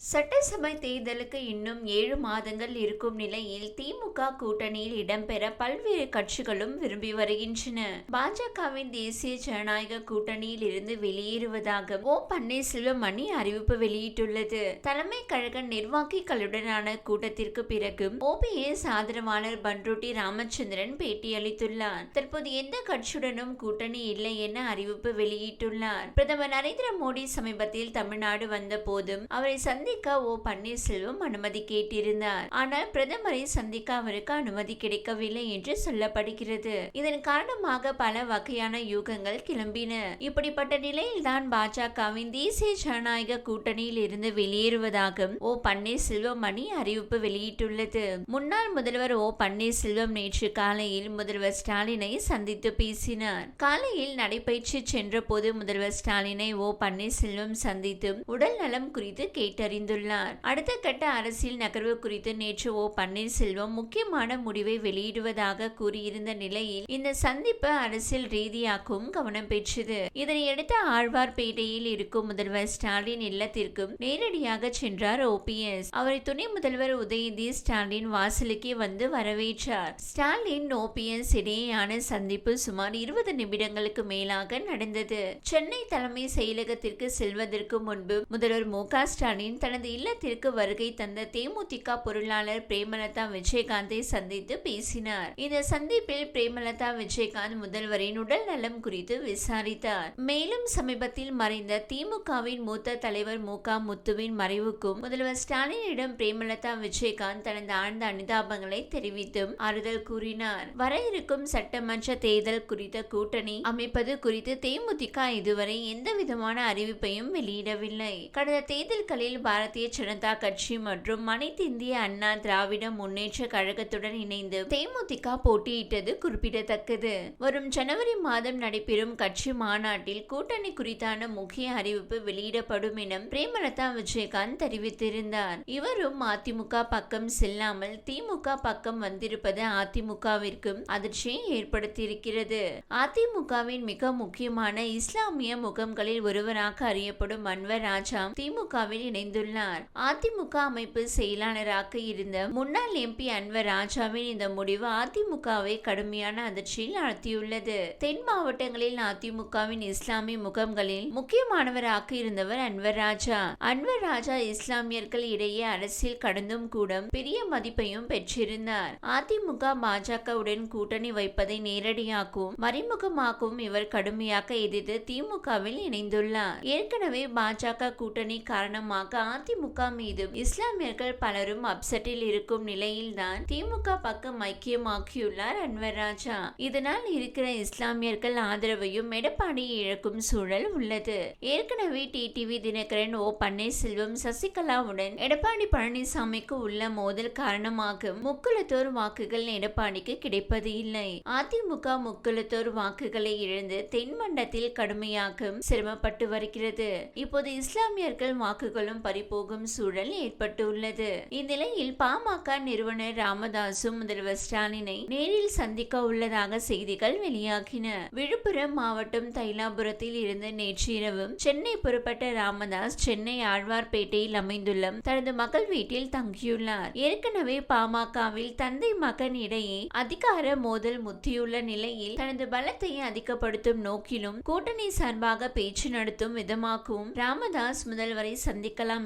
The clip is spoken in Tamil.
சட்டசபை தேர்தலுக்கு இன்னும் ஏழு மாதங்கள் இருக்கும் நிலையில் திமுக கூட்டணியில் இடம்பெற பல்வேறு கட்சிகளும் விரும்பி வருகின்றன. பாஜகவின் தேசிய ஜனநாயக கூட்டணியில் இருந்து வெளியேறுவதாக ஓ பன்னீர்செல்வம் அணி அறிவிப்பு வெளியிட்டுள்ளது. தலைமை கழக நிர்வாகிகளுடனான கூட்டத்திற்கு பிறகு ஓபிஎஸ் ஆதரவாளர் பன்ருட்டி ராமச்சந்திரன் பேட்டியளித்துள்ளார். தற்போது எந்த கட்சியுடனும் கூட்டணி இல்லை என அறிவிப்பு வெளியிட்டுள்ளார். பிரதமர் நரேந்திர மோடி சமீபத்தில் தமிழ்நாடு வந்த போதும் அவரை சந்திக்க ஓ பன்னீர்செல்வம் அனுமதி கேட்டிருந்தார். ஆனால் பிரதமரை சந்திக்க அவருக்கு அனுமதி கிடைக்கவில்லை என்று சொல்லப்படுகிறது. இதன் காரணமாக பல வகையான யூகங்கள் கிளம்பின. இப்படிப்பட்ட நிலையில்தான் பாஜகவின் தேசிய ஜனநாயக கூட்டணியில் இருந்து வெளியேறுவதாக ஓ பன்னீர்செல்வம் அணி அறிவிப்பு வெளியிட்டுள்ளது. முன்னாள் முதல்வர் ஓ பன்னீர்செல்வம் நேற்று காலையில் முதல்வர் ஸ்டாலினை சந்தித்து பேசினார். காலையில் நடைபயிற்சி சென்ற போது முதல்வர் ஸ்டாலினை ஓ பன்னீர்செல்வம் சந்தித்து உடல் நலம் குறித்து அறிந்துள்ளார். அடுத்த கட்ட அரசியல் நகர்வு குறித்து நேற்று ஓ. பன்னீர்செல்வம் முக்கியமான முடிவை வெளியிடுவதாக கூறியிருந்த நிலையில் இந்த சந்திப்பு அரசியல் ரீதியாகவும் கவனம் பெற்றது. இதனையடுத்து ஆழ்வார்பேட்டையில் இருக்கும் முதல்வர் ஸ்டாலின் இல்லத்திற்கும் நேரடியாக சென்றார் ஓபிஎஸ் அவரை துணை முதல்வர் உதயநிதி ஸ்டாலின் வாசலுக்கே வந்து வரவேற்றார். ஸ்டாலின் ஓபிஎஸ் இடையேயான சந்திப்பு சுமார் இருபது நிமிடங்களுக்கு மேலாக நடந்தது. சென்னை தலைமை செயலகத்திற்கு செல்வதற்கு முன்பு முதல்வர் மு. ஸ்டாலின் தனது இல்லத்திற்கு வருகை தந்த தேமுதிக பொருளாளர் பிரேமலதா விஜயகாந்தை சந்தித்து பேசினார். இந்த சந்திப்பில் பிரேமலதா விஜயகாந்த் முதல்வரின் உடல் நலம் குறித்து விசாரித்தார். மேலும் சமீபத்தில் மறைந்த திமுகவின் மூத்த தலைவர் மு க முத்துவின் மறைவுக்கும் முதல்வர் ஸ்டாலினிடம் பிரேமலதா விஜயகாந்த் தனது ஆழ்ந்த அனுதாபங்களை தெரிவித்தும் ஆறுதல் கூறினார். வர இருக்கும் சட்டமன்ற தேர்தல் குறித்த கூட்டணி அமைப்பது குறித்து தேமுதிக இதுவரை எந்த விதமான அறிவிப்பையும் வெளியிடவில்லை. கடந்த தேர்தல்களில் பாரதிய ஜனதா கட்சி மற்றும் அனைத்து இந்திய அண்ணா திராவிட முன்னேற்ற கழகத்துடன் இணைந்து தேமுதிக போட்டியிட்டது குறிப்பிடத்தக்கது. வரும் ஜனவரி மாதம் நடைபெறும் கட்சி மாநாட்டில் கூட்டணி குறித்தான முக்கிய அறிவிப்பு வெளியிடப்படும் என பிரேமலதா விஜயகாந்த் தெரிவித்திருந்தார். இவரும் அதிமுக பக்கம் செல்லாமல் திமுக பக்கம் வந்திருப்பது அதிமுகவிற்கும் அதிர்ச்சியை ஏற்படுத்தியிருக்கிறது. அதிமுகவின் மிக முக்கியமான இஸ்லாமிய முகங்களில் ஒருவராக அறியப்படும் அன்வர் ராஜா திமுகவில் இணைந்துள்ளார். தெரிவித்துள்ளார் அதிமுக அமைப்பு செயலாளராக இருந்த முன்னாள் எம்பி அன்வர் ராஜாவின் இந்த முடிவு அதிமுகவை கடுமையான அதிர்ச்சியில் ஆழ்த்தியுள்ளது. தென் மாவட்டங்களில் அதிமுகவின் இஸ்லாமிய முகங்களில் முக்கியமானவராக இருந்தவர் அன்வர் ராஜா அன்வர் ராஜா இஸ்லாமியர்கள் இடையே அரசியல் கடந்தும் கூட பெரிய மதிப்பையும் பெற்றிருந்தார். அதிமுக பாஜகவுடன் கூட்டணி வைப்பதை நேரடியாகவும் மறைமுகமாகவும் இவர் கடுமையாக எதிர்த்து திமுகவில் இணைந்துள்ளார். ஏற்கனவே பாஜக கூட்டணி காரணமாக அதிமுக மீதும் இஸ்லாமியர்கள் பலரும் அப்செட்டில் இருக்கும் நிலையில்தான் திமுக பக்கம் ஐக்கியமாக்கியுள்ளார் அன்வர் ராஜா. இதனால் இருக்கிற இஸ்லாமியர்கள் ஆதரவையும் எடப்பாடி இழக்கும் சூழல் உள்ளது. ஏற்கனவே டிடிவி தினகரன் ஓ பன்னீர்செல்வம் சசிகலாவுடன் எடப்பாடி பழனிசாமிக்கு உள்ள மோதல் காரணமாக முக்குலத்தோர் வாக்குகள் எடப்பாடிக்கு கிடைப்பது இல்லை. அதிமுக முக்குலத்தோர் வாக்குகளை இழந்து தென்மண்டத்தில் கடுமையாக சிரமப்பட்டு வருகிறது. இப்போது இஸ்லாமியர்கள் வாக்குகளும் போகும் சூழல் ஏற்பட்டுள்ளது. இந்நிலையில் பாமக நிறுவனர் ராமதாசும் முதல்வர் ஸ்டாலினை நேரில் சந்திக்க உள்ளதாக செய்திகள் வெளியாகின. விழுப்புரம் மாவட்டம் தைலாபுரத்தில் இருந்து நேற்று இரவு சென்னை புறப்பட்ட ராமதாஸ் சென்னை ஆழ்வார்பேட்டையில் அமைந்துள்ள தனது மகள் வீட்டில் தங்கியுள்ளார். ஏற்கனவே பாமகவில் தந்தை மகன் இடையே அதிகார மோதல் முத்தியுள்ள நிலையில் தனது பலத்தை அதிகப்படுத்தும் நோக்கிலும் கூட்டணி சார்பாக பேச்சு நடத்தும் விதமாகவும் ராமதாஸ் முதல்வரை சந்திக்கலாம்